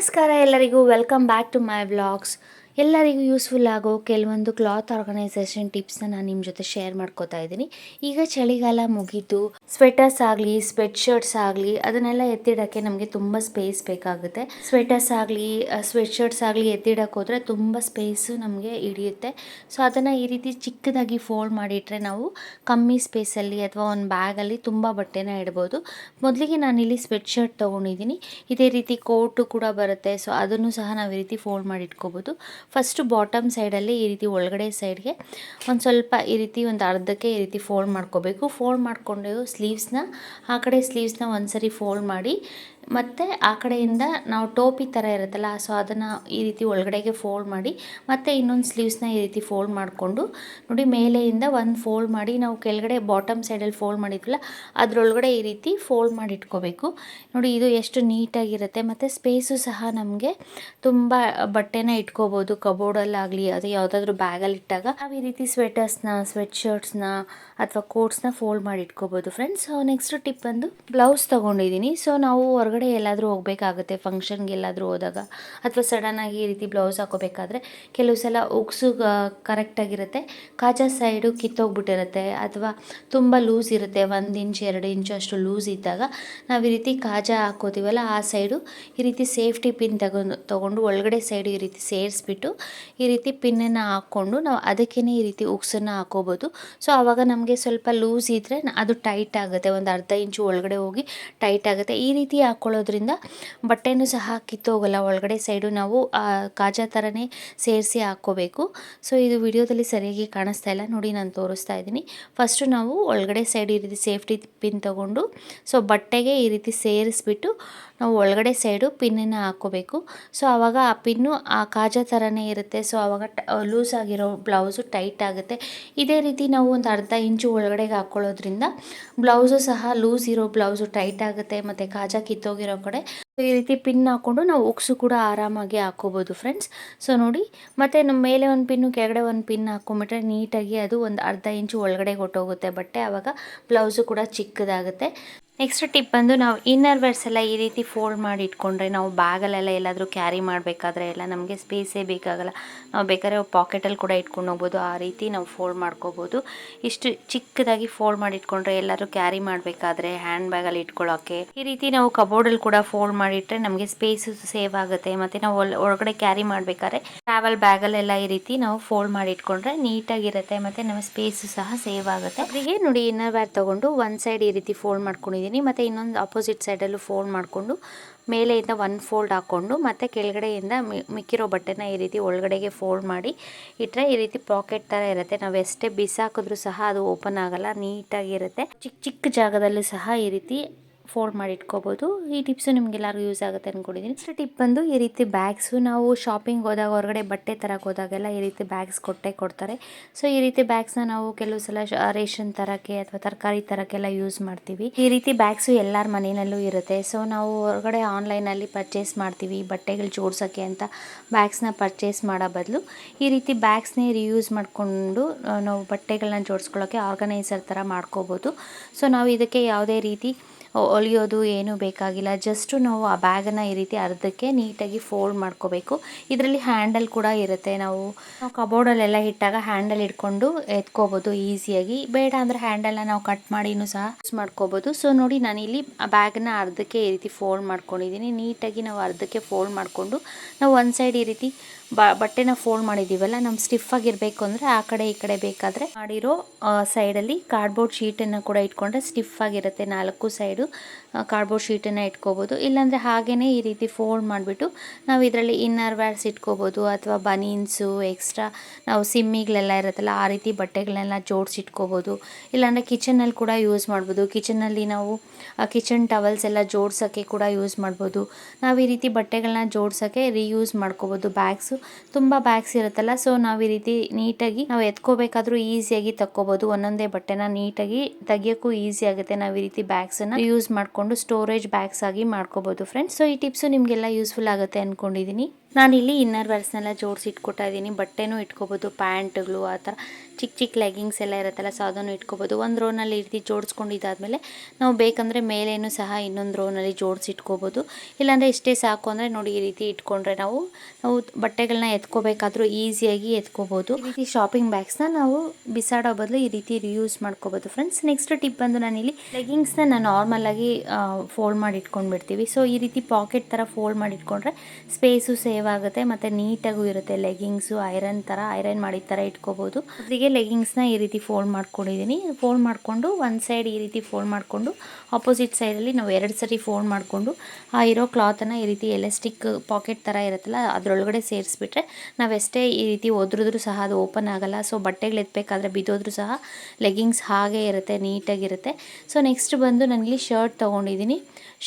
ನಮಸ್ಕಾರ ಎಲ್ಲರಿಗೂ. Welcome back to my vlogs ಎಲ್ಲರಿಗೂ ಯೂಸ್ಫುಲ್ ಆಗೋ ಕೆಲವೊಂದು ಕ್ಲಾತ್ ಆರ್ಗನೈಸೇಷನ್ ಟಿಪ್ಸ್ನ ನಾನು ನಿಮ್ಮ ಜೊತೆ ಶೇರ್ ಮಾಡ್ಕೋತಾ ಇದ್ದೀನಿ. ಈಗ ಚಳಿಗಾಲ ಮುಗಿದು ಸ್ವೆಟರ್ಸ್ ಆಗಲಿ ಸ್ವೆಟ್ ಶರ್ಟ್ಸ್ ಆಗಲಿ, ಅದನ್ನೆಲ್ಲ ಎತ್ತಿಡೋಕ್ಕೆ ನಮಗೆ ತುಂಬ ಸ್ಪೇಸ್ ಬೇಕಾಗುತ್ತೆ. ಸ್ವೆಟರ್ಸ್ ಆಗಲಿ ಸ್ವೆಟ್ ಶರ್ಟ್ಸ್ ಆಗಲಿ ಎತ್ತಿಡಕ್ಕೆ ಹೋದರೆ ತುಂಬ ಸ್ಪೇಸು ನಮಗೆ ಹಿಡಿಯುತ್ತೆ. ಸೊ ಅದನ್ನು ಈ ರೀತಿ ಚಿಕ್ಕದಾಗಿ ಫೋಲ್ಡ್ ಮಾಡಿಟ್ರೆ ನಾವು ಕಮ್ಮಿ ಸ್ಪೇಸಲ್ಲಿ ಅಥವಾ ಒಂದು ಬ್ಯಾಗಲ್ಲಿ ತುಂಬ ಬಟ್ಟೆನ ಇಡ್ಬೋದು. ಮೊದಲಿಗೆ ನಾನಿಲ್ಲಿ ಸ್ವೆಟ್ ಶರ್ಟ್ ತೊಗೊಂಡಿದ್ದೀನಿ. ಇದೇ ರೀತಿ ಕೋಟು ಕೂಡ ಬರುತ್ತೆ. ಸೊ ಅದನ್ನು ಸಹ ನಾವು ಈ ರೀತಿ ಫೋಲ್ಡ್ ಮಾಡಿ ಇಟ್ಕೋಬೋದು ಫಸ್ಟು ಬಾಟಮ್ ಸೈಡಲ್ಲಿ ಈ ರೀತಿ ಒಳಗಡೆ ಸೈಡ್ಗೆ ಒಂದು ಸ್ವಲ್ಪ ಈ ರೀತಿ ಒಂದು ಅರ್ಧಕ್ಕೆ ಈ ರೀತಿ ಫೋಲ್ಡ್ ಮಾಡ್ಕೋಬೇಕು. ಫೋಲ್ಡ್ ಮಾಡಿಕೊಂಡು ಸ್ಲೀವ್ಸ್ನ ಆ ಕಡೆ ಸ್ಲೀವ್ಸ್ನ ಒಂದು ಸರಿ ಫೋಲ್ಡ್ ಮಾಡಿ ಮತ್ತು ಆ ಕಡೆಯಿಂದ ನಾವು ಟೋಪಿ ಥರ ಇರುತ್ತಲ್ಲ ಸೊ ಅದನ್ನು ಈ ರೀತಿ ಒಳಗಡೆಗೆ ಫೋಲ್ಡ್ ಮಾಡಿ, ಮತ್ತು ಇನ್ನೊಂದು ಸ್ಲೀವ್ಸ್ನ ಈ ರೀತಿ ಫೋಲ್ಡ್ ಮಾಡಿಕೊಂಡು, ನೋಡಿ ಮೇಲೆಯಿಂದ ಒಂದು ಫೋಲ್ಡ್ ಮಾಡಿ, ನಾವು ಕೆಳಗಡೆ ಬಾಟಮ್ ಸೈಡಲ್ಲಿ ಫೋಲ್ಡ್ ಮಾಡಿದ್ವಲ್ಲ, ಅದರೊಳಗಡೆ ಈ ರೀತಿ ಫೋಲ್ಡ್ ಮಾಡಿ ಇಟ್ಕೋಬೇಕು. ನೋಡಿ, ಇದು ಎಷ್ಟು ನೀಟಾಗಿರುತ್ತೆ ಮತ್ತು ಸ್ಪೇಸು ಸಹ ನಮಗೆ ತುಂಬ ಬಟ್ಟೆನ ಇಟ್ಕೋಬೋದು ಕಬೋರ್ಡಲ್ಲಾಗಲಿ ಅದು ಯಾವುದಾದ್ರೂ ಬ್ಯಾಗಲ್ಲಿ ಇಟ್ಟಾಗ. ನಾವು ಈ ರೀತಿ ಸ್ವೆಟರ್ಸ್ನ ಸ್ವೆಟ್ ಶರ್ಟ್ಸ್ನ ಅಥವಾ ಕೋಟ್ಸ್ನ ಫೋಲ್ಡ್ ಮಾಡಿ ಇಟ್ಕೋಬೋದು. ಫ್ರೆಂಡ್ಸ್ ನೆಕ್ಸ್ಟ್ ಟಿಪ್ ಬಂದು ಬ್ಲೌಸ್ ತೊಗೊಂಡಿದ್ದೀನಿ. ಸೊ ನಾವು ಹೊರಗಡೆ ಎಲ್ಲಾದರೂ ಹೋಗಬೇಕಾಗುತ್ತೆ ಫಂಕ್ಷನ್ಗೆ ಎಲ್ಲಾದರೂ ಹೋದಾಗ. ಅಥವಾ ಸಡನ್ನಾಗಿ ಈ ರೀತಿ ಬ್ಲೌಸ್ ಹಾಕೋಬೇಕಾದ್ರೆ ಕೆಲವು ಸಲ ಉಕ್ಸು ಕರೆಕ್ಟಾಗಿರುತ್ತೆ ಕಾಜಾ ಸೈಡು ಕಿತ್ತೋಗ್ಬಿಟ್ಟಿರುತ್ತೆ. ಅಥವಾ ತುಂಬ ಲೂಸ್ ಇರುತ್ತೆ. ಒಂದು ಇಂಚ್ ಎರಡು ಇಂಚು ಅಷ್ಟು ಲೂಸ್ ಇದ್ದಾಗ ನಾವು ಈ ರೀತಿ ಕಾಜಾ ಹಾಕೋತೀವಲ್ಲ, ಆ ಸೈಡು ಈ ರೀತಿ ಸೇಫ್ಟಿ ಪಿನ್ ತಗೊಂಡು, ತೊಗೊಂಡು ಒಳಗಡೆ ಸೈಡು ಈ ರೀತಿ ಸೇರಿಸ್ಬಿಟ್ಟು ಈ ರೀತಿ ಪಿನ್ನನ್ನು ಹಾಕ್ಕೊಂಡು ನಾವು ಅದಕ್ಕೇ ಈ ರೀತಿ ಉಕ್ಸನ್ನು ಹಾಕೋಬೋದು. ಸೊ ಆವಾಗ ನಮಗೆ ಸ್ವಲ್ಪ ಲೂಸ್ ಇದ್ದರೆ ಅದು ಟೈಟ್ ಆಗುತ್ತೆ. ಒಂದು ಅರ್ಧ ಇಂಚು ಒಳಗಡೆ ಹೋಗಿ ಟೈಟ್ ಆಗುತ್ತೆ. ಈ ರೀತಿ ಹಾಕ್ಕೊಳ್ಳೋದ್ರಿಂದ ಬಟ್ಟೆನೂ ಸಹ ಕಿತ್ತೋಗಲ್ಲ ಒಳಗಡೆ ಸೈಡು ನಾವು ಕಾಜಾ ಥರನೇ ಸೇರಿಸಿ ಹಾಕ್ಕೋಬೇಕು. ಸೊ ಇದು ವಿಡಿಯೋದಲ್ಲಿ ಸರಿಯಾಗಿ ಕಾಣಿಸ್ತಾ ಇಲ್ಲ. ನೋಡಿ, ನಾನು ತೋರಿಸ್ತಾ ಇದ್ದೀನಿ. ಫಸ್ಟು ನಾವು ಒಳಗಡೆ ಸೈಡ್ ಈ ರೀತಿ ಸೇಫ್ಟಿ ಪಿನ್ ತೊಗೊಂಡು ಸೊ ಬಟ್ಟೆಗೆ ಈ ರೀತಿ ಸೇರಿಸ್ಬಿಟ್ಟು ನಾವು ಒಳಗಡೆ ಸೈಡು ಪಿನ್ನನ್ನು ಹಾಕ್ಕೋಬೇಕು. ಸೊ, ಆವಾಗ ಆ ಪಿನ್ನು ಆ ಕಾಜಾ ಥರನೇ ಇರುತ್ತೆ. ಸೊ, ಆವಾಗ ಲೂಸ್ ಆಗಿರೋ ಬ್ಲೌಸು ಟೈಟ್ ಆಗುತ್ತೆ. ಇದೇ ರೀತಿ ನಾವು ಒಂದು ಅರ್ಧ ಇಂಚು ಒಳಗಡೆಗೆ ಹಾಕ್ಕೊಳ್ಳೋದ್ರಿಂದ ಬ್ಲೌಸು ಸಹ ಲೂಸ್ ಇರೋ ಬ್ಲೌಸು ಟೈಟ್ ಆಗುತ್ತೆ ಮತ್ತು ಕಾಜಾ ಕಿತ್ತೋಗಿರೋ ಕಡೆ. ಈ ರೀತಿ ಪಿನ್ ಹಾಕ್ಕೊಂಡು ನಾವು ಉಕ್ಸು ಕೂಡ ಆರಾಮಾಗಿ ಹಾಕ್ಕೋಬೋದು ಫ್ರೆಂಡ್ಸ್. ಸೊ, ನೋಡಿ. ಮತ್ತು ನಮ್ಮ ಮೇಲೆ ಒಂದು ಪಿನ್ನು, ಕೆಳಗಡೆ ಒಂದು ಪಿನ್ ಹಾಕ್ಕೊಂಬಿಟ್ರೆ ನೀಟಾಗಿ ಅದು ಒಂದು ಅರ್ಧ ಇಂಚು ಒಳಗಡೆ ಹೊಟ್ಟೋಗುತ್ತೆ ಬಟ್ಟೆ. ಆವಾಗ ಬ್ಲೌಸು ಕೂಡ ಚಿಕ್ಕದಾಗುತ್ತೆ. ನೆಕ್ಸ್ಟ್ ಟಿಪ್ ಬಂದು ನಾವು ಇನ್ನರ್ ವೇರ್ಸ್ ಎಲ್ಲ ಈ ರೀತಿ ಫೋಲ್ಡ್ ಮಾಡಿ ಇಟ್ಕೊಂಡ್ರೆ ನಾವು ಬ್ಯಾಗಲ್ಲೆಲ್ಲ ಎಲ್ಲಾದರೂ ಕ್ಯಾರಿ ಮಾಡಬೇಕಾದ್ರೆ ಎಲ್ಲ ನಮಗೆ ಸ್ಪೇಸೇ ಬೇಕಾಗಲ್ಲ. ನಾವು ಬೇಕಾದ್ರೆ ಪಾಕೆಟಲ್ಲಿ ಕೂಡ ಇಟ್ಕೊಂಡು ಹೋಗ್ಬೋದು. ಆ ರೀತಿ ನಾವು ಫೋಲ್ಡ್ ಮಾಡ್ಕೋಬೋದು. ಇಷ್ಟು ಚಿಕ್ಕದಾಗಿ ಫೋಲ್ಡ್ ಮಾಡಿ ಇಟ್ಕೊಂಡ್ರೆ ಎಲ್ಲರೂ ಕ್ಯಾರಿ ಮಾಡಬೇಕಾದ್ರೆ ಹ್ಯಾಂಡ್ ಬ್ಯಾಗಲ್ಲಿ ಇಟ್ಕೊಳ್ಳೋಕ್ಕೆ ಈ ರೀತಿ ನಾವು ಕಬೋರ್ಡಲ್ಲಿ ಕೂಡ ಫೋಲ್ಡ್ ಮಾಡಿಟ್ರೆ ನಮಗೆ ಸ್ಪೇಸ್ ಸೇವ್ ಆಗುತ್ತೆ. ಮತ್ತು ನಾವು ಒಳಗಡೆ ಕ್ಯಾರಿ ಮಾಡಬೇಕಾದ್ರೆ ಟ್ರಾವೆಲ್ ಬ್ಯಾಗಲ್ಲೆಲ್ಲ ಈ ರೀತಿ ನಾವು ಫೋಲ್ಡ್ ಮಾಡಿ ಇಟ್ಕೊಂಡ್ರೆ ನೀಟಾಗಿರುತ್ತೆ. ಮತ್ತು ನಮ್ಮ ಸ್ಪೇಸ್ ಸಹ ಸೇವ್ ಆಗುತ್ತೆ. ಅವರಿಗೆ ನೋಡಿ ಇನ್ನರ್ ವೇರ್ ತೊಗೊಂಡು ಒಂದು ಸೈಡ್ ಈ ರೀತಿ ಫೋಲ್ಡ್ ಮಾಡ್ಕೊಂಡಿದ್ದೀನಿ. ಮತ್ತು ಇನ್ನೊಂದು ಅಪೋಸಿಟ್ ಸೈಡಲ್ಲೂ ಫೋಲ್ಡ್ ಮಾಡಿಕೊಂಡು ಮೇಲೆಯಿಂದ ಒನ್ ಫೋಲ್ಡ್ ಹಾಕ್ಕೊಂಡು ಮತ್ತು ಕೆಳಗಡೆಯಿಂದ ಮಿಕ್ಕಿರೋ ಬಟ್ಟೆನ ಈ ರೀತಿ ಒಳಗಡೆಗೆ ಫೋಲ್ಡ್ ಮಾಡಿ ಇಟ್ಟರೆ ಈ ರೀತಿ ಪಾಕೆಟ್ ಥರ ಇರುತ್ತೆ. ನಾವು ಎಷ್ಟೇ ಬಿಸಾಕಿದ್ರು ಸಹ ಅದು ಓಪನ್ ಆಗಲ್ಲ ನೀಟಾಗಿರುತ್ತೆ ಚಿಕ್ಕ ಚಿಕ್ಕ ಜಾಗದಲ್ಲೂ ಸಹ ಈ ರೀತಿ ಫೋಲ್ಡ್ ಮಾಡಿ ಇಟ್ಕೋಬೋದು. ಈ ಟಿಪ್ಸು ನಿಮಗೆಲ್ಲರಿಗೂ ಯೂಸ್ ಆಗುತ್ತೆ ಅಂದ್ಕೊಂಡಿದ್ದೀನಿ ನೆಕ್ಸ್ಟ್ ಟಿಪ್ ಬಂದು ಈ ರೀತಿ ಬ್ಯಾಗ್ಸು ನಾವು ಶಾಪಿಂಗ್ ಹೋದಾಗ ಹೊರಗಡೆ ಬಟ್ಟೆ ತರಕ್ಕೆ ಹೋದಾಗೆಲ್ಲ ಈ ರೀತಿ ಬ್ಯಾಗ್ಸ್ ಕೊಟ್ಟೆ ಕೊಡ್ತಾರೆ. ಸೊ ಈ ರೀತಿ ಬ್ಯಾಗ್ಸ್ನ ನಾವು ಕೆಲವು ಸಲ ರೇಷನ್ ತರಕ್ಕೆ ಅಥವಾ ತರಕಾರಿ ತರಕ್ಕೆಲ್ಲ ಯೂಸ್ ಮಾಡ್ತೀವಿ. ಈ ರೀತಿ ಬ್ಯಾಗ್ಸು ಎಲ್ಲರ ಮನೆಯಲ್ಲೂ ಇರುತ್ತೆ. ಸೊ ನಾವು ಹೊರಗಡೆ ಆನ್ಲೈನಲ್ಲಿ ಪರ್ಚೇಸ್ ಮಾಡ್ತೀವಿ. ಬಟ್ಟೆಗಳು ಜೋಡ್ಸೋಕ್ಕೆ ಅಂತ ಬ್ಯಾಗ್ಸ್ನ ಪರ್ಚೇಸ್ ಮಾಡೋ ಬದಲು ಈ ರೀತಿ ಬ್ಯಾಗ್ಸ್ನೇ ರಿಯೂಸ್ ಮಾಡಿಕೊಂಡು ನಾವು ಬಟ್ಟೆಗಳನ್ನ ಜೋಡಿಸ್ಕೊಳ್ಳೋಕ್ಕೆ ಆರ್ಗನೈಸರ್ ಥರ ಮಾಡ್ಕೋಬೋದು. ಸೊ ನಾವು ಇದಕ್ಕೆ ಯಾವುದೇ ರೀತಿ ಹೊಲಿಯೋದು ಏನೂ ಬೇಕಾಗಿಲ್ಲ. ಜಸ್ಟು ನಾವು ಆ ಬ್ಯಾಗನ್ನು ಈ ರೀತಿ ಅರ್ಧಕ್ಕೆ ನೀಟಾಗಿ ಫೋಲ್ಡ್ ಮಾಡ್ಕೋಬೇಕು. ಇದರಲ್ಲಿ ಹ್ಯಾಂಡಲ್ ಕೂಡ ಇರುತ್ತೆ. ನಾವು ನಾವು ಕಬೋರ್ಡಲ್ಲೆಲ್ಲ ಇಟ್ಟಾಗ ಹ್ಯಾಂಡಲ್ ಇಟ್ಕೊಂಡು ಎತ್ಕೋಬೋದು ಈಸಿಯಾಗಿ. ಬೇಡ ಅಂದರೆ ಹ್ಯಾಂಡಲ್ನ ನಾವು ಕಟ್ ಮಾಡಿನೂ ಸಹ ಯೂಸ್ ಮಾಡ್ಕೋಬೋದು. ಸೊ ನೋಡಿ ನಾನಿಲ್ಲಿ ಆ ಬ್ಯಾಗನ್ನ ಅರ್ಧಕ್ಕೆ ಈ ರೀತಿ ಫೋಲ್ಡ್ ಮಾಡ್ಕೊಂಡಿದ್ದೀನಿ. ನೀಟಾಗಿ ನಾವು ಅರ್ಧಕ್ಕೆ ಫೋಲ್ಡ್ ಮಾಡಿಕೊಂಡು ನಾವು ಒಂದು ಸೈಡ್ ಈ ರೀತಿ ಬಟ್ಟೆನ ಫೋಲ್ಡ್ ಮಾಡಿದ್ದೀವಲ್ಲ ನಮ್ಮ ಸ್ಟಿಫ್ ಆಗಿರಬೇಕು ಅಂದರೆ ಆ ಕಡೆ ಈ ಕಡೆ ಬೇಕಾದರೆ ಮಾಡಿರೋ ಸೈಡಲ್ಲಿ ಕಾರ್ಡ್ಬೋರ್ಡ್ ಶೀಟನ್ನು ಕೂಡ ಇಟ್ಕೊಂಡ್ರೆ ಸ್ಟಿಫ್ ಆಗಿರುತ್ತೆ ನಾಲ್ಕು ಸೈಡು ಕಾರ್ಡ್ಬೋರ್ಡ್ ಶೀಟನ್ನು ಇಟ್ಕೋಬೋದು. ಇಲ್ಲಾಂದರೆ ಹಾಗೇ ಈ ರೀತಿ ಫೋಲ್ಡ್ ಮಾಡಿಬಿಟ್ಟು ನಾವು ಇದರಲ್ಲಿ ಇನ್ನರ್ ವ್ಯಾರ್ಸ್ ಇಟ್ಕೋಬೋದು, ಅಥವಾ ಬನೀನ್ಸು ಎಕ್ಸ್ಟ್ರಾ ನಾವು ಸಿಮ್ಮಿಗಳೆಲ್ಲ ಇರುತ್ತಲ್ಲ, ಆ ರೀತಿ ಬಟ್ಟೆಗಳನ್ನೆಲ್ಲ ಜೋಡಿಸಿಟ್ಕೋಬೋದು ಇಲ್ಲಾಂದರೆ ಕಿಚನಲ್ಲಿ ಕೂಡ ಯೂಸ್ ಮಾಡ್ಬೋದು. ಕಿಚನಲ್ಲಿ ನಾವು ಕಿಚನ್ ಟವಲ್ಸ್ ಎಲ್ಲ ಜೋಡ್ಸೋಕ್ಕೆ ಕೂಡ ಯೂಸ್ ಮಾಡ್ಬೋದು. ನಾವು ಈ ರೀತಿ ಬಟ್ಟೆಗಳನ್ನ ಜೋಡ್ಸೋಕ್ಕೆ ರೀಯೂಸ್ ಮಾಡ್ಕೋಬೋದು. ಬ್ಯಾಗ್ಸು ತುಂಬ ಬ್ಯಾಗ್ಸ್ ಇರುತ್ತಲ್ಲ ಸೊ ನಾವು ಈ ರೀತಿ ನೀಟಾಗಿ ನಾವು ಎತ್ಕೋಬೇಕಾದ್ರೂ ಈಸಿಯಾಗಿ ತಕ್ಕೋಬೋದು. ಒಂದೊಂದೇ ಬಟ್ಟೆನ ನೀಟಾಗಿ ತೆಗಿಯೋಕ್ಕೂ ಈಸಿ ಆಗುತ್ತೆ. ನಾವು ಈ ರೀತಿ ಬ್ಯಾಗ್ಸನ್ನು ಯೂಸ್ ಮಾಡಿಕೊಂಡು ಸ್ಟೋರೇಜ್ ಬ್ಯಾಗ್ಸ್ ಆಗಿ ಮಾಡ್ಕೋಬೋದು ಫ್ರೆಂಡ್ಸ್ ಸೊ ಈ ಟಿಪ್ಸು ನಿಮಗೆಲ್ಲ ಯೂಸ್ಫುಲ್ ಆಗುತ್ತೆ ಅಂದ್ಕೊಂಡಿದ್ದೀನಿ ನಾನಿಲ್ಲಿ ಇನ್ನರ್ ವೇರ್ಸ್ನೆಲ್ಲ ಜೋಡಿಸಿ ಇಟ್ಕೊತಾ ಇದ್ದೀನಿ. ಬಟ್ಟೆನೂ ಇಟ್ಕೋಬೋದು, ಪ್ಯಾಂಟ್ಗಳು ಆ ಥರ. ಚಿಕ್ಕ ಚಿಕ್ಕ ಲೆಗಿಂಗ್ಸ್ ಎಲ್ಲ ಇರುತ್ತಲ್ಲ ಸೊ ಅದನ್ನು ಇಟ್ಕೋಬೋದು. ಒಂದು ರೋನಲ್ಲಿ ಈ ರೀತಿ ಜೋಡಿಸ್ಕೊಂಡು ಇದಾದಮೇಲೆ ನಾವು ಬೇಕಂದರೆ ಮೇಲೇನು ಸಹ ಇನ್ನೊಂದು ರೋನಲ್ಲಿ ಜೋಡಿಸಿ ಇಟ್ಕೋಬೋದು. ಇಲ್ಲಾಂದರೆ ಇಷ್ಟೇ ಸಾಕು ಅಂದರೆ ನೋಡಿ ಈ ರೀತಿ ಇಟ್ಕೊಂಡ್ರೆ ನಾವು ನಾವು ಬಟ್ಟೆಗಳನ್ನ ಎತ್ಕೋಬೇಕಾದ್ರೂ ಈಸಿಯಾಗಿ ಎತ್ಕೋಬೋದು. ಈ ರೀತಿ ಶಾಪಿಂಗ್ ಬ್ಯಾಗ್ಸ್ನ ನಾವು ಬಿಸಾಡೋ ಬದಲು ಈ ರೀತಿ ರಿಯೂಸ್ ಮಾಡ್ಕೋಬೋದು ಫ್ರೆಂಡ್ಸ್ ನೆಕ್ಸ್ಟ್ ಟಿಪ್ ಬಂದು ನಾನಿಲ್ಲಿ ಲೆಗಿಂಗ್ಸ್ನ ನಾನು ನಾರ್ಮಲಾಗಿ ಫೋಲ್ಡ್ ಮಾಡಿ ಇಟ್ಕೊಂಡ್ಬಿಡ್ತೀವಿ. ಸೊ ಈ ರೀತಿ ಪಾಕೆಟ್ ಥರ ಫೋಲ್ಡ್ ಮಾಡಿ ಇಟ್ಕೊಂಡ್ರೆ ಸ್ಪೇಸು ಸೇವ್ ಆಗುತ್ತೆ ಮತ್ತು ನೀಟಾಗೂ ಇರುತ್ತೆ. ಲೆಗಿಂಗ್ಸು ಐರನ್ ಥರ, ಐರನ್ ಮಾಡಿದ ಥರ ಇಟ್ಕೋಬೋದು. ಅದಕ್ಕೆ ಲೆಗಿಂಗ್ಸ್ನ ಈ ರೀತಿ ಫೋಲ್ಡ್ ಮಾಡ್ಕೊಂಡಿದ್ದೀನಿ. ಫೋಲ್ಡ್ ಮಾಡಿಕೊಂಡು ಒಂದು ಸೈಡ್ ಈ ರೀತಿ ಫೋಲ್ಡ್ ಮಾಡಿಕೊಂಡು, ಆಪೋಸಿಟ್ ಸೈಡಲ್ಲಿ ನಾವು ಎರಡು ಸರಿ ಫೋಲ್ಡ್ ಮಾಡಿಕೊಂಡು, ಆ ಇರೋ ಕ್ಲಾತನ್ನು ಈ ರೀತಿ ಎಲೆಸ್ಟಿಕ್ ಪಾಕೆಟ್ ಥರ ಇರುತ್ತಲ್ಲ, ಅದರೊಳಗಡೆ ಸೇರಿಸ್ಬಿಟ್ರೆ ನಾವೆಷ್ಟೇ ಈ ರೀತಿ ಒದ್ರಿದ್ರೂ ಸಹ ಅದು ಓಪನ್ ಆಗಲ್ಲ. ಸೊ, ಬಟ್ಟೆಗಳು ಎತ್ತಬೇಕಾದ್ರೆ ಬಿದ್ದೋದ್ರೂ ಸಹ ಲೆಗಿಂಗ್ಸ್ ಹಾಗೆ ಇರುತ್ತೆ, ನೀಟಾಗಿರುತ್ತೆ. ಸೊ, ನೆಕ್ಸ್ಟ್ ಬಂದು ನನಗೆ ಶರ್ಟ್ ತೊಗೊಂಡಿದ್ದೀನಿ.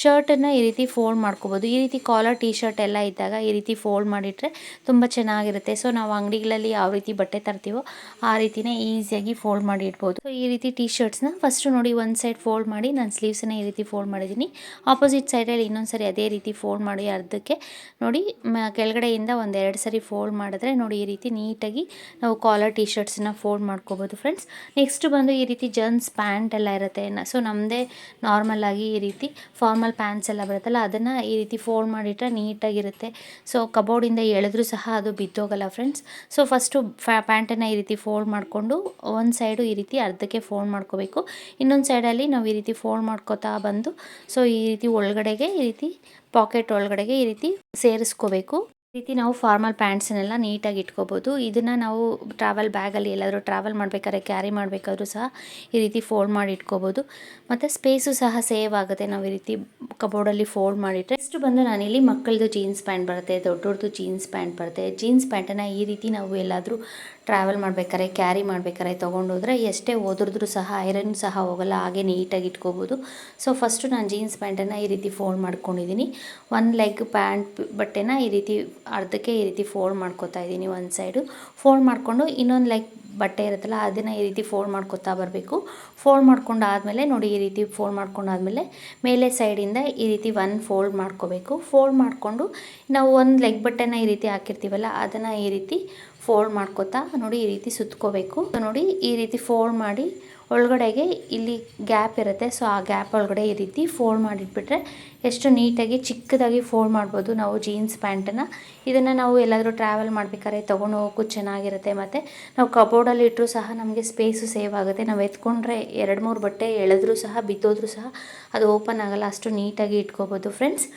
ಶರ್ಟನ್ನು ಈ ರೀತಿ ಫೋಲ್ಡ್ ಮಾಡ್ಕೋಬೋದು. ಈ ರೀತಿ ಕಾಲರ್ ಟೀ ಶರ್ಟ್ ಎಲ್ಲ ಇದ್ದಾಗ ಈ ರೀತಿ ಫೋಲ್ಡ್ ಮಾಡಿಟ್ರೆ ತುಂಬ ಚೆನ್ನಾಗಿರುತ್ತೆ. ಸೊ ನಾವು ಅಂಗಡಿಗಳಲ್ಲಿ ಯಾವ ರೀತಿ ಬಟ್ಟೆ ತರ್ತೀವೋ ಆ ರೀತಿನೇ ಈಸಿಯಾಗಿ ಫೋಲ್ಡ್ ಮಾಡಿ ಇಡ್ಬೋದು ಸೊ ಈ ರೀತಿ ಟೀ ಶರ್ಟ್ಸ್ನ ಫಸ್ಟು ನೋಡಿ ಒಂದು ಸೈಡ್ ಫೋಲ್ಡ್ ಮಾಡಿ ನಾನು ಸ್ಲೀವ್ಸನ್ನ ಈ ರೀತಿ ಫೋಲ್ಡ್ ಮಾಡಿದ್ದೀನಿ. ಆಪೋಸಿಟ್ ಸೈಡಲ್ಲಿ ಇನ್ನೊಂದು ಸರಿ ಅದೇ ರೀತಿ ಫೋಲ್ಡ್ ಮಾಡಿ ಅರ್ಧಕ್ಕೆ ನೋಡಿ ಕೆಳಗಡೆಯಿಂದ ಒಂದೆರಡು ಸರಿ ಫೋಲ್ಡ್ ಮಾಡಿದ್ರೆ ನೋಡಿ ಈ ರೀತಿ ನೀಟಾಗಿ ನಾವು ಕಾಲರ್ ಟಿ ಶರ್ಟ್ಸನ್ನ ಫೋಲ್ಡ್ ಮಾಡ್ಕೋಬೋದು ಫ್ರೆಂಡ್ಸ್ ನೆಕ್ಸ್ಟ್ ಬಂದು ಈ ರೀತಿ ಜನ್ಸ್ ಪ್ಯಾಂಟ್ ಎಲ್ಲ ಇರುತ್ತೆ. ಸೊ ನಮ್ಮದೇ ನಾರ್ಮಲ್ ಆಗಿ ಈ ರೀತಿ ಫಾರ್ಮಲ್ ಪ್ಯಾಂಟ್ಸ್ ಎಲ್ಲ ಬರುತ್ತಲ್ಲ, ಅದನ್ನು ಈ ರೀತಿ ಫೋಲ್ಡ್ ಮಾಡಿಟ್ರೆ ನೀಟಾಗಿರುತ್ತೆ. ಸೊ ಕಬೋರ್ಡಿಂದ ಎಳೆದ್ರೂ ಸಹ ಅದು ಬಿದ್ದೋಗಲ್ಲ ಫ್ರೆಂಡ್ಸ್ ಸೊ ಫಸ್ಟು ಫ್ಯಾ, ಪ್ಯಾಂಟನ್ನು ಈ ರೀತಿ ಫೋಲ್ಡ್ ಮಾಡಿಕೊಂಡು ಒಂದು ಸೈಡು ಈ ರೀತಿ ಅರ್ಧಕ್ಕೆ ಫೋಲ್ಡ್ ಮಾಡ್ಕೋಬೇಕು. ಇನ್ನೊಂದು ಸೈಡಲ್ಲಿ ನಾವು ಈ ರೀತಿ ಫೋಲ್ಡ್ ಮಾಡ್ಕೋತಾ ಬಂದು ಸೊ ಈ ರೀತಿ ಒಳಗಡೆಗೆ ಈ ರೀತಿ ಪಾಕೆಟ್ ಒಳಗಡೆಗೆ ಈ ರೀತಿ ಸೇರಿಸ್ಕೋಬೇಕು. ರೀತಿ ನಾವು ಫಾರ್ಮಲ್ ಪ್ಯಾಂಟ್ಸನ್ನೆಲ್ಲ ನೀಟಾಗಿ ಇಟ್ಕೋಬೋದು. ಇದನ್ನು ನಾವು ಟ್ರಾವೆಲ್ ಬ್ಯಾಗಲ್ಲಿ ಎಲ್ಲಾದರೂ ಟ್ರಾವೆಲ್ ಮಾಡಬೇಕಾದ್ರೆ ಕ್ಯಾರಿ ಮಾಡಬೇಕಾದ್ರೂ ಸಹ ಈ ರೀತಿ ಫೋಲ್ಡ್ ಮಾಡಿ ಇಟ್ಕೋಬೋದು. ಮತ್ತು ಸ್ಪೇಸು ಸಹ ಸೇವ್ ಆಗುತ್ತೆ. ನಾವು ಈ ರೀತಿ ಕಬೋರ್ಡಲ್ಲಿ ಫೋಲ್ಡ್ ಮಾಡಿಟ್ರೆ ನೆಕ್ಸ್ಟ್ ಬಂದು ನಾನಿಲ್ಲಿ ಮಕ್ಕಳದು ಜೀನ್ಸ್ ಪ್ಯಾಂಟ್ ಬರುತ್ತೆ ದೊಡ್ಡವ್ರದ್ದು ಜೀನ್ಸ್ ಪ್ಯಾಂಟ್ ಬರುತ್ತೆ. ಜೀನ್ಸ್ ಪ್ಯಾಂಟನ್ನು ಈ ರೀತಿ ನಾವು ಎಲ್ಲಾದರೂ ಟ್ರಾವೆಲ್ ಮಾಡ್ಬೇಕಾದ್ರೆ ಕ್ಯಾರಿ ಮಾಡ್ಬೇಕಾದ್ರೆ ತೊಗೊಂಡೋದ್ರೆ ಎಷ್ಟೇ ಓದಿದ್ರು ಸಹ ಐರನ್ ಸಹ ಹೋಗಲ್ಲ, ಹಾಗೆ ನೀಟಾಗಿ ಇಟ್ಕೋಬೋದು. ಸೊ ಫಸ್ಟು ನಾನು ಜೀನ್ಸ್ ಪ್ಯಾಂಟನ್ನು ಈ ರೀತಿ ಫೋಲ್ಡ್ ಮಾಡ್ಕೊಂಡಿದ್ದೀನಿ. ಒನ್ ಲೆಗ್ ಪ್ಯಾಂಟ್ ಬಟ್ಟೆನ ಈ ರೀತಿ, ಅರ್ಧಕ್ಕೆ ಈ ರೀತಿ ಫೋಲ್ಡ್ ಮಾಡ್ಕೊತಾ ಇದ್ದೀನಿ ಒಂದು ಸೈಡು ಫೋಲ್ಡ್ ಮಾಡಿಕೊಂಡು ಇನ್ನೊಂದು ಲೆಗ್ ಬಟ್ಟೆ ಇರುತ್ತಲ್ಲ, ಅದನ್ನು ಈ ರೀತಿ ಫೋಲ್ಡ್ ಮಾಡ್ಕೊತಾ ಬರಬೇಕು. ಫೋಲ್ಡ್ ಮಾಡ್ಕೊಂಡು ಆದಮೇಲೆ ನೋಡಿ ಈ ರೀತಿ ಫೋಲ್ಡ್ ಮಾಡ್ಕೊಂಡಾದಮೇಲೆ ಮೇಲೆ ಸೈಡಿಂದ ಈ ರೀತಿ ಒನ್ ಫೋಲ್ಡ್ ಮಾಡ್ಕೋಬೇಕು. ಫೋಲ್ಡ್ ಮಾಡಿಕೊಂಡು ನಾವು ಒಂದು ಲೆಗ್ ಬಟ್ಟೆನ ಈ ರೀತಿ ಹಾಕಿರ್ತೀವಲ್ಲ, ಅದನ್ನು ಈ ರೀತಿ ಫೋಲ್ಡ್ ಮಾಡ್ಕೋತಾ ನೋಡಿ ಈ ರೀತಿ ಸುತ್ಕೋಬೇಕು. ನೋಡಿ ಈ ರೀತಿ ಫೋಲ್ಡ್ ಮಾಡಿ ಒಳಗಡೆಗೆ ಇಲ್ಲಿ ಗ್ಯಾಪ್ ಇರುತ್ತೆ. ಸೊ ಆ ಗ್ಯಾಪ್ ಒಳಗಡೆ ಈ ರೀತಿ ಫೋಲ್ಡ್ ಮಾಡಿಟ್ಬಿಟ್ರೆ ಎಷ್ಟು ನೀಟಾಗಿ ಚಿಕ್ಕದಾಗಿ ಫೋಲ್ಡ್ ಮಾಡ್ಬೋದು ನಾವು ಜೀನ್ಸ್ ಪ್ಯಾಂಟನ್ನು ಇದನ್ನು ನಾವು ಎಲ್ಲಾದರೂ ಟ್ರಾವೆಲ್ ಮಾಡಬೇಕಾದ್ರೆ ತೊಗೊಂಡು ಹೋಗೋಕ್ಕೂ ಚೆನ್ನಾಗಿರುತ್ತೆ. ಮತ್ತು ನಾವು ಕಬೋರ್ಡಲ್ಲಿ ಇಟ್ಟರೂ ಸಹ ನಮಗೆ ಸ್ಪೇಸು ಸೇವ್ ಆಗುತ್ತೆ. ನಾವು ಎತ್ಕೊಂಡ್ರೆ ಎರಡು ಮೂರು ಬಟ್ಟೆ ಎಳೆದ್ರೂ ಸಹ ಬಿದ್ದೋದ್ರೂ ಸಹ ಅದು ಓಪನ್ ಆಗಲ್ಲ. ಅಷ್ಟು ನೀಟಾಗಿ ಇಟ್ಕೋಬೋದು ಫ್ರೆಂಡ್ಸ್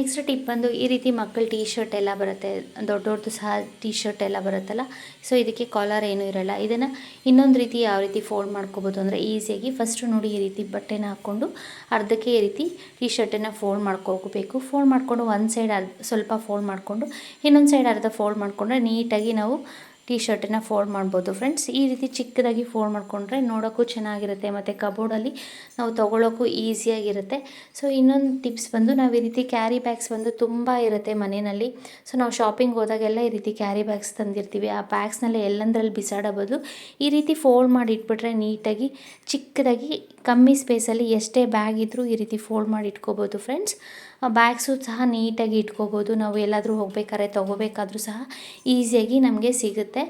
ನೆಕ್ಸ್ಟ್ ಟಿಪ್ ಬಂದು ಈ ರೀತಿ ಮಕ್ಕಳ ಟೀ ಶರ್ಟ್ ಎಲ್ಲ ಬರುತ್ತೆ ದೊಡ್ಡ ದೊಡ್ಡದು ಸಹ ಟೀ ಶರ್ಟ್ ಎಲ್ಲ ಬರುತ್ತಲ್ಲ? ಸೊ ಇದಕ್ಕೆ ಕಾಲರ್ ಏನೂ ಇರೋಲ್ಲ. ಇದನ್ನು ಇನ್ನೊಂದು ರೀತಿ ಯಾವ ರೀತಿ ಫೋಲ್ಡ್ ಮಾಡ್ಕೋಬೋದು ಅಂದರೆ ಈಸಿಯಾಗಿ ಫಸ್ಟು ನೋಡಿ ಈ ರೀತಿ ಬಟ್ಟೆನ ಹಾಕ್ಕೊಂಡು ಅರ್ಧಕ್ಕೆ ಈ ರೀತಿ ಟೀ ಶರ್ಟನ್ನು ಫೋಲ್ಡ್ ಮಾಡ್ಕೋಬೇಕು. ಫೋಲ್ಡ್ ಮಾಡಿಕೊಂಡು ಒಂದು ಸೈಡ್ ಅರ್ಧ ಸ್ವಲ್ಪ ಫೋಲ್ಡ್ ಮಾಡಿಕೊಂಡು, ಇನ್ನೊಂದು ಸೈಡ್ ಅರ್ಧ ಫೋಲ್ಡ್ ಮಾಡಿಕೊಂಡ್ರೆ ನೀಟಾಗಿ ನಾವು ಟೀ ಶರ್ಟನ್ನು ಫೋಲ್ಡ್ ಮಾಡ್ಬೋದು. ಫ್ರೆಂಡ್ಸ್ ಈ ರೀತಿ ಚಿಕ್ಕದಾಗಿ ಫೋಲ್ಡ್ ಮಾಡಿಕೊಂಡ್ರೆ ನೋಡೋಕ್ಕೂ ಚೆನ್ನಾಗಿರುತ್ತೆ. ಮತ್ತು ಕಬೋರ್ಡಲ್ಲಿ ನಾವು ತೊಗೊಳೋಕ್ಕೂ ಈಸಿಯಾಗಿರುತ್ತೆ ಸೊ ಇನ್ನೊಂದು ಟಿಪ್ಸ್ ಬಂದು ನಾವು ಈ ರೀತಿ ಕ್ಯಾರಿ ಬ್ಯಾಗ್ಸ್ ಬಂದು ತುಂಬ ಇರುತ್ತೆ ಮನೆಯಲ್ಲಿ. ಸೊ ನಾವು ಶಾಪಿಂಗ್ ಹೋದಾಗೆಲ್ಲ ಈ ರೀತಿ ಕ್ಯಾರಿ ಬ್ಯಾಗ್ಸ್ ತಂದಿರ್ತೀವಿ. ಆ ಬ್ಯಾಗ್ಸ್ನೆಲ್ಲ ಎಲ್ಲಂದ್ರಲ್ಲಿ ಬಿಸಾಡಬೋದು. ಈ ರೀತಿ ಫೋಲ್ಡ್ ಮಾಡಿ ಇಟ್ಬಿಟ್ರೆ ನೀಟಾಗಿ, ಚಿಕ್ಕದಾಗಿ, ಕಮ್ಮಿ ಸ್ಪೇಸಲ್ಲಿ ಎಷ್ಟೇ ಬ್ಯಾಗ್ ಇದ್ದರೂ ಈ ರೀತಿ ಫೋಲ್ಡ್ ಮಾಡಿ ಇಟ್ಕೋಬೋದು ಫ್ರೆಂಡ್ಸ್ ಬ್ಯಾಗ್ಸು ಸಹ ನೀಟಾಗಿ ಇಟ್ಕೋಬೋದು. ನಾವು ಎಲ್ಲಾದರೂ ಹೋಗಬೇಕಾದ್ರೆ ತೊಗೋಬೇಕಾದ್ರೂ ಸಹ ಈಸಿಯಾಗಿ ನಮಗೆ ಸಿಗುತ್ತೆ.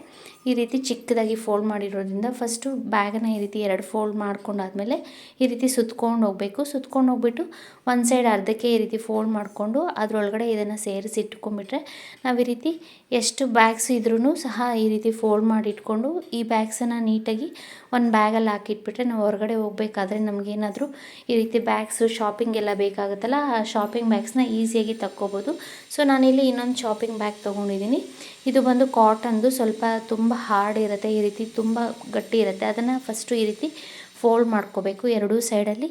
ಈ ರೀತಿ ಚಿಕ್ಕದಾಗಿ ಫೋಲ್ಡ್ ಮಾಡಿರೋದ್ರಿಂದ ಫಸ್ಟು ಬ್ಯಾಗನ್ನ ಈ ರೀತಿ ಎರಡು ಫೋಲ್ಡ್ ಮಾಡ್ಕೊಂಡಾದ್ಮೇಲೆ ಈ ರೀತಿ ಸುತ್ಕೊಂಡು ಹೋಗಬೇಕು. ಸುತ್ಕೊಂಡು ಹೋಗ್ಬಿಟ್ಟು ಒಂದು ಸೈಡ್ ಅರ್ಧಕ್ಕೆ ಈ ರೀತಿ ಫೋಲ್ಡ್ ಮಾಡಿಕೊಂಡು ಅದರೊಳಗಡೆ ಇದನ್ನು ಸೇರಿಸಿ ಇಟ್ಕೊಂಡ್ಬಿಟ್ರೆ ನಾವು ಈ ರೀತಿ ಎಷ್ಟು ಬ್ಯಾಗ್ಸ್ ಇದ್ರೂ ಸಹ ಈ ರೀತಿ ಫೋಲ್ಡ್ ಮಾಡಿ ಇಟ್ಕೊಂಡು ಈ ಬ್ಯಾಗ್ಸನ್ನು ನೀಟಾಗಿ ಒಂದು ಬ್ಯಾಗಲ್ಲಿ ಹಾಕಿಟ್ಬಿಟ್ರೆ ನಾವು ಹೊರಗಡೆ ಹೋಗಬೇಕಾದ್ರೆ ನಮಗೇನಾದರೂ ಈ ರೀತಿ ಬ್ಯಾಗ್ಸು ಶಾಪಿಂಗ್ ಎಲ್ಲ ಬೇಕಾಗುತ್ತಲ್ಲ, ಆ ಶಾಪಿಂಗ್ ಬ್ಯಾಗ್ಸ್ನ ಈಸಿಯಾಗಿ ತಕ್ಕೋಬೋದು. ಸೊ ನಾನಿಲ್ಲಿ ಇನ್ನೊಂದು ಶಾಪಿಂಗ್ ಬ್ಯಾಗ್ ತೊಗೊಂಡಿದ್ದೀನಿ ಇದು ಬಂದು ಕಾಟನ್ದು ಸ್ವಲ್ಪ ತುಂಬ ಹಾರ್ಡ್ ಇರುತ್ತೆ, ಈ ರೀತಿ ತುಂಬ ಗಟ್ಟಿ ಇರುತ್ತೆ. ಅದನ್ನು ಫಸ್ಟು ಈ ರೀತಿ ಫೋಲ್ಡ್ ಮಾಡ್ಕೋಬೇಕು. ಎರಡೂ ಸೈಡಲ್ಲಿ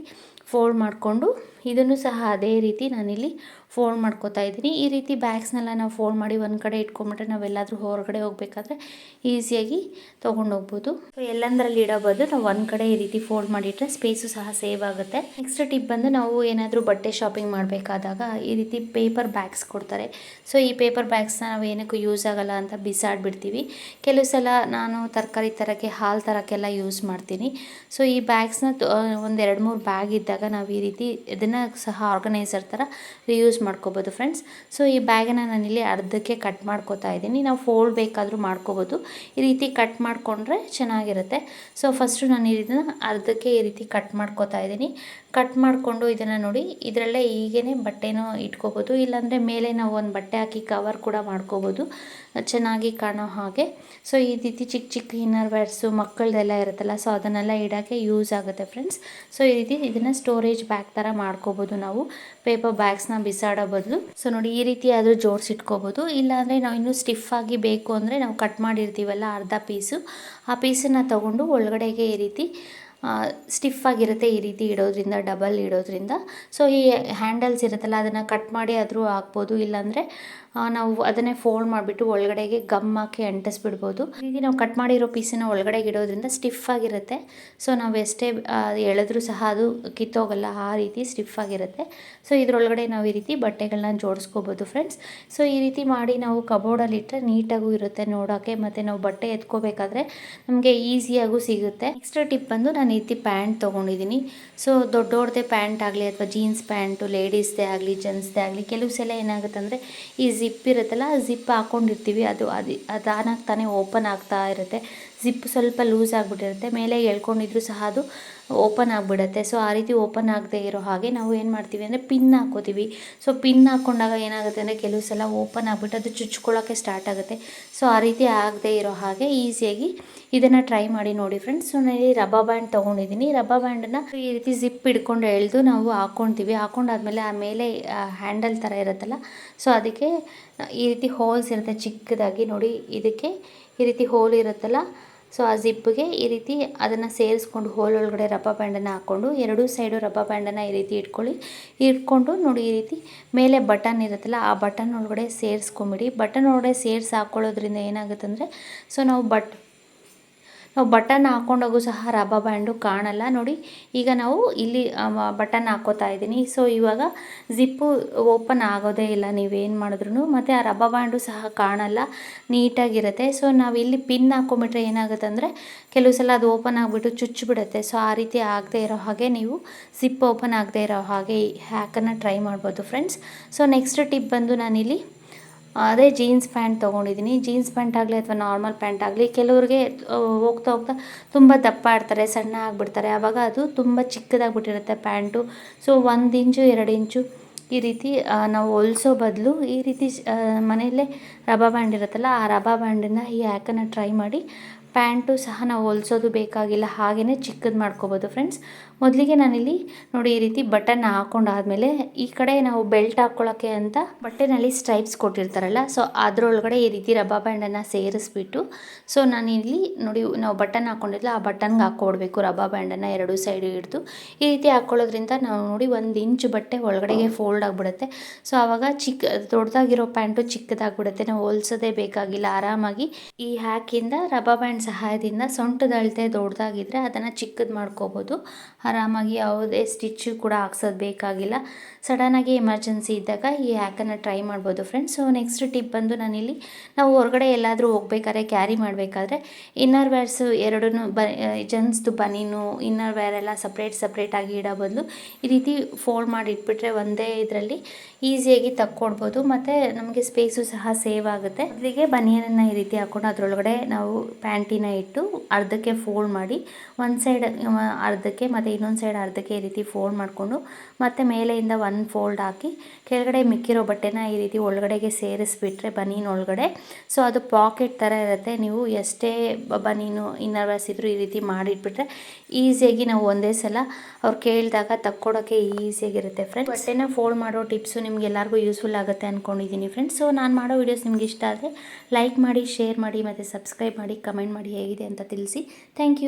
ಫೋಲ್ಡ್ ಮಾಡಿಕೊಂಡು ಇದನ್ನು ಸಹ ಅದೇ ರೀತಿ ನಾನಿಲ್ಲಿ ಫೋಲ್ಡ್ ಮಾಡ್ಕೋತಾ ಇದ್ದೀನಿ. ಈ ರೀತಿ ಬ್ಯಾಗ್ಸ್ನೆಲ್ಲ ನಾವು ಫೋಲ್ಡ್ ಮಾಡಿ ಒಂದು ಕಡೆ ಇಟ್ಕೊಂಬಿಟ್ರೆ ನಾವೆಲ್ಲಾದರೂ ಹೊರಗಡೆ ಹೋಗಬೇಕಾದ್ರೆ ಈಸಿಯಾಗಿ ತೊಗೊಂಡೋಗ್ಬೋದು ಸೊ ಎಲ್ಲಂದ್ರಲ್ಲಿ ಇಡೋ ಬದಲು ನಾವು ಒಂದು ಕಡೆ ಈ ರೀತಿ ಫೋಲ್ಡ್ ಮಾಡಿಟ್ರೆ ಸ್ಪೇಸು ಸಹ ಸೇವ್ ಆಗುತ್ತೆ. ನೆಕ್ಸ್ಟ್ ಟಿಪ್ ಬಂದು ನಾವು ಏನಾದರೂ ಬಟ್ಟೆ ಶಾಪಿಂಗ್ ಮಾಡಬೇಕಾದಾಗ ಈ ರೀತಿ ಪೇಪರ್ ಬ್ಯಾಗ್ಸ್ ಕೊಡ್ತಾರೆ. ಸೊ ಈ ಪೇಪರ್ ಬ್ಯಾಗ್ಸ್ನ ನಾವು ಏನಕ್ಕೂ ಯೂಸ್ ಆಗಲ್ಲ ಅಂತ ಬಿಸಾಡ್ಬಿಡ್ತೀವಿ. ಕೆಲವು ಸಲ ನಾನು ತರಕಾರಿ ತರೋಕ್ಕೆ, ಹಾಲು ತರೋಕ್ಕೆಲ್ಲ ಯೂಸ್ ಮಾಡ್ತೀನಿ. ಸೊ ಈ ಬ್ಯಾಗ್ಸ್ನ ಒಂದು ಎರಡು ಮೂರು ಬ್ಯಾಗ್ ಇದ್ದಾಗ ನಾವು ಈ ರೀತಿ ಇದನ್ನು ಸಹ ಆರ್ಗನೈಸರ್ ಥರ ರಿಯೂಸ್ ಮಾಡ್ಕೋಬೋದು ಫ್ರೆಂಡ್ಸ್ ಸೊ ಈ ಬ್ಯಾಗನ್ನು ನಾನಿಲ್ಲಿ ಅರ್ಧಕ್ಕೆ ಕಟ್ ಮಾಡ್ಕೋತಾ ಇದ್ದೀನಿ. ನಾವು ಫೋಲ್ಡ್ ಬೇಕಾದರೂ ಮಾಡ್ಕೋಬೋದು. ಈ ರೀತಿ ಕಟ್ ಮಾಡಿಕೊಂಡ್ರೆ ಚೆನ್ನಾಗಿರುತ್ತೆ. ಸೊ ಫಸ್ಟು ನಾನು ಇದನ್ನು ಅರ್ಧಕ್ಕೆ ಈ ರೀತಿ ಕಟ್ ಮಾಡ್ಕೋತಾ ಇದ್ದೀನಿ. ಕಟ್ ಮಾಡಿಕೊಂಡು ಇದನ್ನು ನೋಡಿ, ಇದರಲ್ಲೇ ಹೀಗೇ ಬಟ್ಟೆನೂ ಇಟ್ಕೋಬೋದು. ಇಲ್ಲಾಂದರೆ ಮೇಲೆ ನಾವು ಒಂದು ಬಟ್ಟೆ ಹಾಕಿ ಕವರ್ ಕೂಡ ಮಾಡ್ಕೋಬೋದು. ಚೆನ್ನಾಗಿ ಕಾಣೋ ಹಾಗೆ. ಸೊ ಈ ರೀತಿ ಚಿಕ್ಕ ಚಿಕ್ಕ ಇನ್ನರ್ ವೇರ್ಸು ಮಕ್ಕಳದೆಲ್ಲ ಇರುತ್ತಲ್ಲ ಸೊ ಅದನ್ನೆಲ್ಲ ಇಡೋಕ್ಕೆ ಯೂಸ್ ಆಗುತ್ತೆ ಫ್ರೆಂಡ್ಸ್ ಸೊ ಈ ರೀತಿ ಇದನ್ನು ಸ್ಟೋರೇಜ್ ಬ್ಯಾಗ್ ಥರ ಮಾಡ್ಕೋಬೋದು ನಾವು. ಪೇಪರ್ ಬ್ಯಾಗ್ಸ್ನ ಬಿಸಾಡೋ ಬದಲು. ಸೊ ನೋಡಿ, ಈ ರೀತಿ ಆದರೂ ಜೋಡಿಸಿಟ್ಕೋಬೋದು ಇಲ್ಲಾಂದರೆ ನಾವು ಇನ್ನೂ ಸ್ಟಿಫ್ ಆಗಿ ಬೇಕು ಅಂದರೆ ನಾವು ಕಟ್ ಮಾಡಿರ್ತೀವಲ್ಲ ಅರ್ಧ ಪೀಸು ಆ ಪೀಸನ್ನು ತಗೊಂಡು ಒಳಗಡೆಗೆ ಈ ರೀತಿ ಸ್ಟಿಫ್ ಆಗಿರುತ್ತೆ ಈ ರೀತಿ ಇಡೋದ್ರಿಂದ ಡಬಲ್ ಇಡೋದ್ರಿಂದ. ಸೊ ಈ ಹ್ಯಾಂಡಲ್ಸ್ ಇರುತ್ತಲ್ಲ, ಅದನ್ನು ಕಟ್ ಮಾಡಿ ಆದರೂ ಹಾಕ್ಬೋದು. ಇಲ್ಲಾಂದರೆ ನಾವು ಅದನ್ನೇ ಫೋಲ್ಡ್ ಮಾಡಿಬಿಟ್ಟು ಒಳಗಡೆಗೆ ಗಮ್ ಹಾಕಿ ಅಂಟಿಸ್ಬಿಡ್ಬೋದು. ರೀತಿ ನಾವು ಕಟ್ ಮಾಡಿರೋ ಪೀಸನ್ನು ಒಳಗಡೆಗೆ ಇಡೋದ್ರಿಂದ ಸ್ಟಿಫ್ ಆಗಿರುತ್ತೆ. ಸೊ ನಾವು ಎಷ್ಟೇ ಎಳೆದ್ರೂ ಸಹ ಅದು ಕಿತ್ತೋಗಲ್ಲ, ಆ ರೀತಿ ಸ್ಟಿಫ್ ಆಗಿರುತ್ತೆ. ಸೊ ಇದರೊಳಗಡೆ ನಾವು ಈ ರೀತಿ ಬಟ್ಟೆಗಳನ್ನ ಜೋಡಿಸ್ಕೋಬೋದು ಫ್ರೆಂಡ್ಸ್ ಸೊ ಈ ರೀತಿ ಮಾಡಿ ನಾವು ಕಬೋರ್ಡಲ್ಲಿ ಇಟ್ಟರೆ ನೀಟಾಗೂ ಇರುತ್ತೆ ನೋಡೋಕ್ಕೆ ಮತ್ತು ನಾವು ಬಟ್ಟೆ ಎತ್ಕೋಬೇಕಾದ್ರೆ ನಮಗೆ ಈಸಿಯಾಗೂ ಸಿಗುತ್ತೆ. ನೆಕ್ಸ್ಟ್ ಟಿಪ್ ಬಂದು ನಾನು ಈ ರೀತಿ ಪ್ಯಾಂಟ್ ತೊಗೊಂಡಿದ್ದೀನಿ ಸೊ ದೊಡ್ಡದೇ ಪ್ಯಾಂಟ್ ಆಗಲಿ ಅಥವಾ ಜೀನ್ಸ್ ಪ್ಯಾಂಟು ಲೇಡೀಸ್ದೇ ಆಗಲಿ ಜೆಂಟ್ಸ್ದೇ ಆಗಲಿ ಕೆಲವು ಸಲ ಏನಾಗುತ್ತೆ ಅಂದರೆ ಈ ಜಿಪ್ ಇರುತ್ತಲ್ಲ ಜಿಪ್ ಹಾಕೊಂಡಿರ್ತೀವಿ. ಅದು ಅದು ಅದಾನಾಗ ತಾನೇ ಓಪನ್ ಆಗ್ತಾ ಇರುತ್ತೆ. ಜಿಪ್ ಸ್ವಲ್ಪ ಲೂಸ್ ಆಗಿಬಿಟ್ಟಿರುತ್ತೆ, ಮೇಲೆ ಎಳ್ಕೊಂಡಿದ್ರು ಸಹ ಅದು ಓಪನ್ ಆಗಿಬಿಡುತ್ತೆ. ಸೊ ಆ ರೀತಿ ಓಪನ್ ಆಗದೆ ಇರೋ ಹಾಗೆ ನಾವು ಏನು ಮಾಡ್ತೀವಿ ಅಂದರೆ ಪಿನ್ ಹಾಕೋತೀವಿ. ಸೊ ಪಿನ್ ಹಾಕ್ಕೊಂಡಾಗ ಏನಾಗುತ್ತೆ ಅಂದರೆ ಕೆಲವು ಸಲ ಓಪನ್ ಆಗಿಬಿಟ್ಟು ಅದು ಚುಚ್ಕೊಳ್ಳೋಕ್ಕೆ ಸ್ಟಾರ್ಟ್ ಆಗುತ್ತೆ. ಸೊ ಆ ರೀತಿ ಆಗದೆ ಇರೋ ಹಾಗೆ ಈಸಿಯಾಗಿ ಇದನ್ನು ಟ್ರೈ ಮಾಡಿ ನೋಡಿ ಫ್ರೆಂಡ್ಸ್ ಸೊ ನಾನು ರಬ್ಬ ಬ್ಯಾಂಡ್ ತೊಗೊಂಡಿದ್ದೀನಿ. ರಬ್ಬ ಬ್ಯಾಂಡನ್ನು ಈ ರೀತಿ ಜಿಪ್ ಹಿಡ್ಕೊಂಡು ಎಳೆದು ನಾವು ಹಾಕ್ಕೊತೀವಿ ಹಾಕ್ಕೊಂಡಾದ್ಮೇಲೆ ಆ ಮೇಲೆ ಹ್ಯಾಂಡಲ್ ಥರ ಇರುತ್ತಲ್ಲ ಸೊ ಅದಕ್ಕೆ ಈ ರೀತಿ ಹೋಲ್ಸ್ ಇರುತ್ತೆ ಚಿಕ್ಕದಾಗಿ ನೋಡಿ. ಇದಕ್ಕೆ ಈ ರೀತಿ ಹೋಲ್ ಇರುತ್ತಲ್ಲ ಸೊ ಆ ಜಿಪ್ಗೆ ಈ ರೀತಿ ಅದನ್ನು ಸೇರಿಸ್ಕೊಂಡು ಹೋಲ್ ಒಳಗಡೆ ರಬ್ಬ ಬ್ಯಾಂಡನ್ನು ಹಾಕ್ಕೊಂಡು ಎರಡೂ ಸೈಡು ರಬ್ಬ ಬ್ಯಾಂಡನ್ನು ಈ ರೀತಿ ಇಟ್ಕೊಳ್ಳಿ. ಇಟ್ಕೊಂಡು ನೋಡಿ ಈ ರೀತಿ ಮೇಲೆ ಬಟನ್ ಇರುತ್ತಲ್ಲ ಆ ಬಟನ್ ಒಳಗಡೆ ಸೇರಿಸ್ಕೊಂಬಿಡಿ. ಬಟನ್ ಒಳಗಡೆ ಸೇರಿಸಿ ಹಾಕ್ಕೊಳ್ಳೋದ್ರಿಂದ ಏನಾಗುತ್ತೆ ಅಂದರೆ ಸೊ ನಾವು ಬಟ್ ನಾವು ಬಟನ್ ಹಾಕ್ಕೊಂಡಾಗೂ ಸಹ ರಬ್ಬ ಬ್ಯಾಂಡು ಕಾಣಲ್ಲ. ನೋಡಿ, ಈಗ ನಾವು ಇಲ್ಲಿ ಬಟನ್ ಹಾಕೋತಾ ಇದ್ದೀನಿ. ಸೊ, ಇವಾಗ ಜಿಪ್ಪು ಓಪನ್ ಆಗೋದೇ ಇಲ್ಲ. ನೀವೇನು ಮಾಡಿದ್ರು ಮತ್ತು ಆ ರಬ್ಬ ಬ್ಯಾಂಡು ಸಹ ಕಾಣಲ್ಲ. ನೀಟಾಗಿರುತ್ತೆ. ಸೊ, ನಾವು ಇಲ್ಲಿ ಪಿನ್ ಹಾಕೊಂಬಿಟ್ರೆ ಏನಾಗುತ್ತೆ ಅಂದರೆ ಕೆಲವು ಸಲ ಅದು ಓಪನ್ ಆಗಿಬಿಟ್ಟು ಚುಚ್ಚಿಬಿಡುತ್ತೆ ಸೊ, ಆ ರೀತಿ ಆಗದೆ ಇರೋ ಹಾಗೆ ನೀವು ಜಿಪ್ ಓಪನ್ ಆಗದೆ ಇರೋ ಹಾಗೆ ಹ್ಯಾಕನ್ನು ಟ್ರೈ ಮಾಡ್ಬೋದು ಫ್ರೆಂಡ್ಸ್. ಸೊ, ನೆಕ್ಸ್ಟ್ ಟಿಪ್ ಬಂದು ನಾನಿಲ್ಲಿ ಅದೇ ಜೀನ್ಸ್ ಪ್ಯಾಂಟ್ ತೊಗೊಂಡಿದ್ದೀನಿ ಜೀನ್ಸ್ ಪ್ಯಾಂಟ್ ಆಗಲಿ ಅಥವಾ ನಾರ್ಮಲ್ ಪ್ಯಾಂಟ್ ಆಗಲಿ ಕೆಲವ್ರಿಗೆ ಹೋಗ್ತಾ ಹೋಗ್ತಾ ತುಂಬ ದಪ್ಪ ಆಡ್ತಾರೆ, ಸಣ್ಣ ಆಗಿಬಿಡ್ತಾರೆ. ಆವಾಗ ಅದು ತುಂಬ ಚಿಕ್ಕದಾಗ್ಬಿಟ್ಟಿರುತ್ತೆ ಪ್ಯಾಂಟು ಸೊ ಒಂದು ಇಂಚು, ಎರಡು ಇಂಚು ಈ ರೀತಿ ನಾವು ಹೊಲ್ಸೋ ಬದಲು ಈ ರೀತಿ ಮನೆಯಲ್ಲೇ ರಬಾ ಬ್ಯಾಂಡ್ ಇರುತ್ತಲ್ಲ, ಆ ರಬಾ ಬ್ಯಾಂಡನ್ನು ಈ ಹ್ಯಾಕನ್ನು ಟ್ರೈ ಮಾಡಿ ಪ್ಯಾಂಟು ಸಹ ನಾವು ಹೊಲ್ಸೋದು ಬೇಕಾಗಿಲ್ಲ. ಹಾಗೆಯೇ ಚಿಕ್ಕದು ಮಾಡ್ಕೋಬೋದು ಫ್ರೆಂಡ್ಸ್ ಮೊದಲಿಗೆ ನಾನಿಲ್ಲಿ ನೋಡಿ ಈ ರೀತಿ ಬಟನ್ ಹಾಕೊಂಡಾದ್ಮೇಲೆ ಈ ಕಡೆ ನಾವು ಬೆಲ್ಟ್ ಹಾಕ್ಕೊಳ್ಳೋಕ್ಕೆ ಅಂತ ಬಟ್ಟೆನಲ್ಲಿ ಸ್ಟ್ರೈಪ್ಸ್ ಕೊಟ್ಟಿರ್ತಾರಲ್ಲ, ಸೊ ಅದರೊಳಗಡೆ ಈ ರೀತಿ ರಬ್ಬ ಬ್ಯಾಂಡನ್ನು ಸೇರಿಸ್ಬಿಟ್ಟು, ಸೊ ನಾನಿಲ್ಲಿ ನೋಡಿ ನಾವು ಬಟನ್ ಹಾಕ್ಕೊಂಡಿಲ್ಲ ಆ ಬಟನ್ಗೆ ಹಾಕ್ಕೊಡ್ಬೇಕು ರಬ್ಬ ಬ್ಯಾಂಡನ್ನು ಎರಡು ಸೈಡು ಹಿಡಿದು. ಈ ರೀತಿ ಹಾಕ್ಕೊಳ್ಳೋದ್ರಿಂದ ನಾವು ನೋಡಿ ಒಂದು ಇಂಚು ಬಟ್ಟೆ ಒಳಗಡೆಗೆ ಫೋಲ್ಡ್ ಆಗಿಬಿಡುತ್ತೆ. ಸೊ ಆವಾಗ ಚಿಕ್ಕ ದೊಡ್ಡದಾಗಿರೋ ಪ್ಯಾಂಟು ಚಿಕ್ಕದಾಗ್ಬಿಡುತ್ತೆ, ನಾವು ಹೊಲ್ಸೋದೇ ಬೇಕಾಗಿಲ್ಲ. ಆರಾಮಾಗಿ ಈ ಹ್ಯಾಕಿಂದ ರಬ್ಬ ಬ್ಯಾಂಡ್ ಸಹಾಯದಿಂದ ಸೊಂಟದ ಅಳತೆ ದೊಡ್ಡದಾಗಿದ್ದರೆ ಅದನ್ನು ಚಿಕ್ಕದು ಮಾಡ್ಕೋಬೋದು. ಆರಾಮಾಗಿ ಯಾವುದೇ ಸ್ಟಿಚ್ಚು ಕೂಡ ಹಾಕ್ಸೋದು ಬೇಕಾಗಿಲ್ಲ. ಸಡನ್ನಾಗಿ ಎಮರ್ಜೆನ್ಸಿ ಇದ್ದಾಗ ಈ ಹ್ಯಾಕನ್ನು ಟ್ರೈ ಮಾಡ್ಬೋದು ಫ್ರೆಂಡ್ಸ್ ಸೊ ನೆಕ್ಸ್ಟ್ ಟಿಪ್ ಬಂದು ನಾನಿಲ್ಲಿ ನಾವು ಹೊರಗಡೆ ಎಲ್ಲಾದರೂ ಹೋಗ್ಬೇಕಾದ್ರೆ ಕ್ಯಾರಿ ಮಾಡಬೇಕಾದ್ರೆ ಇನ್ನರ್ ವೇರ್ಸು ಎರಡೂ ಬ ಜೆನ್ಸ್ದು ಬನೀನು ಇನ್ನರ್ ವೇರ್ ಎಲ್ಲ ಸಪ್ರೇಟ್ ಸಪ್ರೇಟಾಗಿ ಇಡೋ ಬದಲು ಈ ರೀತಿ ಫೋಲ್ಡ್ ಮಾಡಿ ಇಟ್ಬಿಟ್ರೆ ಒಂದೇ ಇದರಲ್ಲಿ ಈಸಿಯಾಗಿ ತಕ್ಕೊಡ್ಬೋದು. ಮತ್ತು ನಮಗೆ ಸ್ಪೇಸು ಸಹ ಸೇವ್ ಆಗುತ್ತೆ. ಅದರಿಗೆ ಬನಿಯನನ್ನು ಈ ರೀತಿ ಹಾಕ್ಕೊಂಡು ಅದರೊಳಗಡೆ ನಾವು ಪ್ಯಾಂಟಿನ ಇಟ್ಟು ಅರ್ಧಕ್ಕೆ ಫೋಲ್ಡ್ ಮಾಡಿ ಒಂದು ಸೈಡ್ ಅರ್ಧಕ್ಕೆ ಮತ್ತು ಇನ್ನೊಂದು ಸೈಡ್ ಅರ್ಧಕ್ಕೆ ಈ ರೀತಿ ಫೋಲ್ಡ್ ಮಾಡಿಕೊಂಡು ಮತ್ತು ಮೇಲೆಯಿಂದ ಒಂದು ಫೋಲ್ಡ್ ಹಾಕಿ ಕೆಳಗಡೆ ಮಿಕ್ಕಿರೋ ಬಟ್ಟೆನ ಈ ರೀತಿ ಒಳಗಡೆಗೆ ಸೇರಿಸ್ಬಿಟ್ರೆ ಬನೀನ್ ಒಳಗಡೆ. ಸೊ ಅದು ಪಾಕೆಟ್ ಥರ ಇರುತ್ತೆ. ನೀವು ಎಷ್ಟೇ ಬನೀನು ಇನ್ನರ್ ವೇರ್ಸ್ ಇದ್ದರೂ ಈ ರೀತಿ ಮಾಡಿಟ್ಬಿಟ್ರೆ ಈಸಿಯಾಗಿ ನಾವು ಒಂದೇ ಸಲ ಅವ್ರು ಕೇಳಿದಾಗ ತಕ್ಕೊಡೋಕ್ಕೆ ಈಸಿಯಾಗಿರುತ್ತೆ ಫ್ರೆಂಡ್ಸ್ ಬಟ್ಟೆನ ಫೋಲ್ಡ್ ಮಾಡೋ ಟಿಪ್ಸು ನಿಮ್ಗೆ ಎಲ್ಲರಿಗೂ ಯೂಸ್ಫುಲ್ ಆಗುತ್ತೆ ಅಂದ್ಕೊಂಡಿದ್ದೀನಿ ಫ್ರೆಂಡ್ಸ್ ಸೊ ನಾನು ಮಾಡೋ ವೀಡಿಯೋಸ್ ನಿಮ್ಗೆ ಇಷ್ಟ ಆದರೆ ಲೈಕ್ ಮಾಡಿ ಶೇರ್ ಮಾಡಿ ಮತ್ತು ಸಬ್ಸ್ಕ್ರೈಬ್ ಮಾಡಿ ಕಮೆಂಟ್ ಮಾಡಿ ಹೇಗಿದೆ ಅಂತ ತಿಳಿಸಿ. Thank you